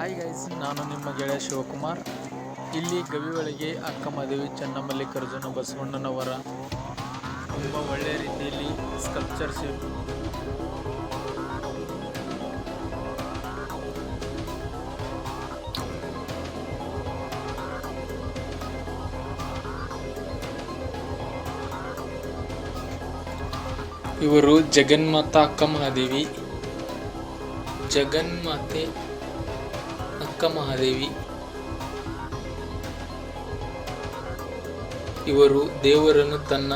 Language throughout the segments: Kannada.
ಹಾಯ್ ಗೈಸ್ ನಾನು ನಿಮ್ಮ ಗೆಳೆಯ ಶಿವಕುಮಾರ್. ಇಲ್ಲಿ ಗವಿಯೊಳಗೆ ಅಕ್ಕ ಮದುವೆ ಚನ್ನಮಲ್ಲಿಕಾರ್ಜುನ ಬಸವಣ್ಣನವರ. ತುಂಬ ಒಳ್ಳೆಯ ರೀತಿಯಲ್ಲಿ ಸ್ಕಲ್ಪ್ಚರ್ಸ್ ಇವರು ಜಗನ್ಮಾತ ಅಕ್ಕ ಮಹಾದೇವಿ. ಜಗನ್ಮಾತೆ ಅಕ್ಕ ಮಹಾದೇವಿ ಇವರು ದೇವರನ್ನು ತನ್ನ,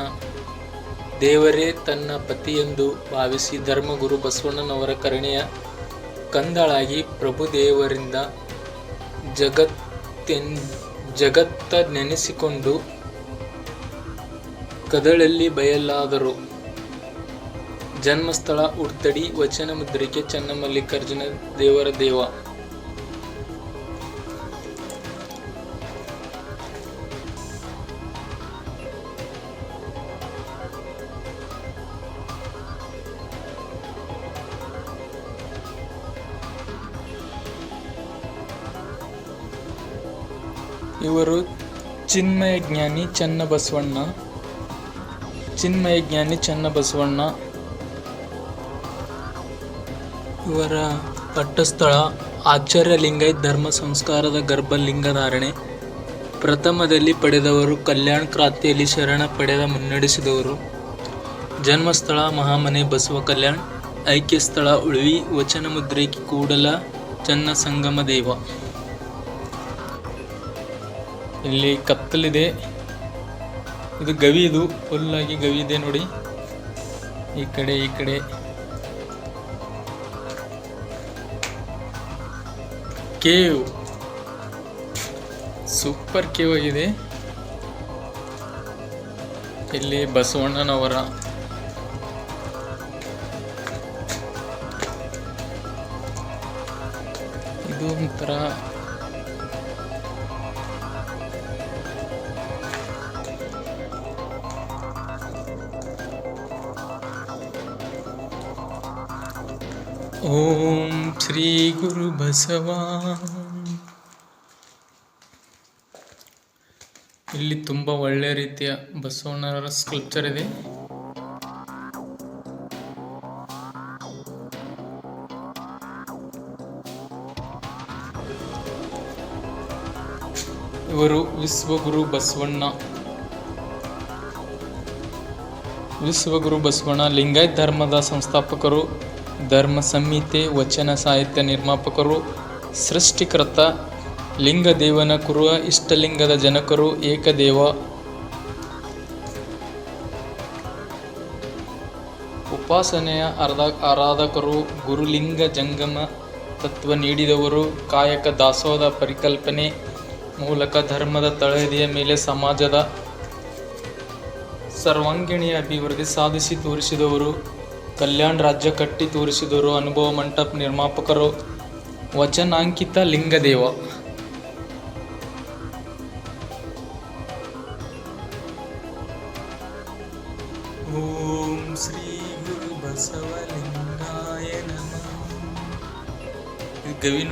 ದೇವರೇ ತನ್ನ ಪತಿಯೆಂದು ಭಾವಿಸಿ ಧರ್ಮಗುರು ಬಸವಣ್ಣನವರ ಕರುಣೆಯ ಕಂದಳಾಗಿ ಪ್ರಭುದೇವರಿಂದ ಜಗತ್ತೆನ್ ಜಗತ್ತ ನೆನೆಸಿಕೊಂಡು ಕದಳಲ್ಲಿ ಬಯಲಾದರು. ಜನ್ಮಸ್ಥಳ ಉಡ್ತಡಿ ವಚನ ಮುದ್ರಿಕೆ ಚನ್ನಮಲ್ಲಿಕಾರ್ಜುನ ದೇವರ ದೇವ. ಇವರು ಚಿನ್ಮಯ ಜ್ಞಾನಿ ಚನ್ನಬಸವಣ್ಣ ಚಿನ್ಮಯ ಜ್ಞಾನಿ ಚನ್ನಬಸವಣ್ಣ. ಇವರ ಪಟ್ಟಸ್ಥಳ ಆಚಾರ್ಯ ಲಿಂಗೈತ್ ಧರ್ಮ ಸಂಸ್ಕಾರದ ಗರ್ಭಲಿಂಗಧಾರಣೆ. ಪ್ರಥಮದಲ್ಲಿ ಪಡೆದವರು ಕಲ್ಯಾಣ ಕ್ರಾಂತಿಯಲ್ಲಿ ಶರಣ ಪಡೆದ ಮುನ್ನಡೆಸಿದವರು. ಜನ್ಮಸ್ಥಳ ಮಹಾಮನೆ ಬಸವ ಕಲ್ಯಾಣ್ ಐಕ್ಯ ಸ್ಥಳ ಉಳ್ವಿ ವಚನ ಮುದ್ರೆ ಕೂಡಲ ಚನ್ನ ಸಂಗಮ ದೇವ ಇಲ್ಲಿ ಕತ್ತಲಿದೆ. ಇದು ಗವಿ ಇದು. ಫುಲ್ಲಾಗಿ ಗವಿ ಇದೆ ನೋಡಿ. ಈ ಕಡೆ ಈ ಕಡೆ. ಕೇವ್. ಸೂಪರ್ ಕೇವ್ ಆಗಿದೆ. ಇಲ್ಲಿ ಬಸವಣ್ಣನವರ. ಇದು ಒಂಥರ ಓಂ ಶ್ರೀ ಗುರು ಬಸವ ಇಲ್ಲಿ ತುಂಬ ಒಳ್ಳೆ ರೀತಿಯ ಬಸವಣ್ಣರ ಸ್ಕಲ್ಪ್ಚರ್ ಇದೆ. ಇವರು ವಿಶ್ವಗುರು ಬಸವಣ್ಣ. ವಿಶ್ವಗುರು ಬಸವಣ್ಣ ಲಿಂಗಾಯತ್ ಧರ್ಮದ ಸಂಸ್ಥಾಪಕರು. ಧರ್ಮ ಸಂಹಿತೆ ವಚನ ಸಾಹಿತ್ಯ ನಿರ್ಮಾಪಕರು, ಸೃಷ್ಟಿಕರ್ತ, ಲಿಂಗದೇವನ ಕುರುವ ಇಷ್ಟಲಿಂಗದ ಜನಕರು ಏಕದೇವ. ಉಪಾಸನೆಯ ಅರ್ಧ ಆರಾಧಕರು, ಗುರುಲಿಂಗ ಜಂಗಮ ತತ್ವ ನೀಡಿದವರು, ಕಾಯಕ ದಾಸೋಹದ ಪರಿಕಲ್ಪನೆ ಮೂಲಕ ಧರ್ಮದ ತಳಹದಿಯ ಮೇಲೆ ಸಮಾಜದ ಸರ್ವಾಂಗೀಣ ಅಭಿವೃದ್ಧಿ ಸಾಧಿಸಿ ತೋರಿಸಿದವರು. ಕಲ್ಯಾಣ ರಾಜ್ಯ ಕಟ್ಟಿ ತೋರಿಸಿದರು. ಅನುಭವ ಮಂಟಪ ನಿರ್ಮಾಪಕರು. ವಚನಾಂಕಿತ ಲಿಂಗದೇವ. ಓಂ ಶ್ರೀ ಗುರು ಬಸವಲಿಂಗಾಯ ನಮಃ. ಗವಿ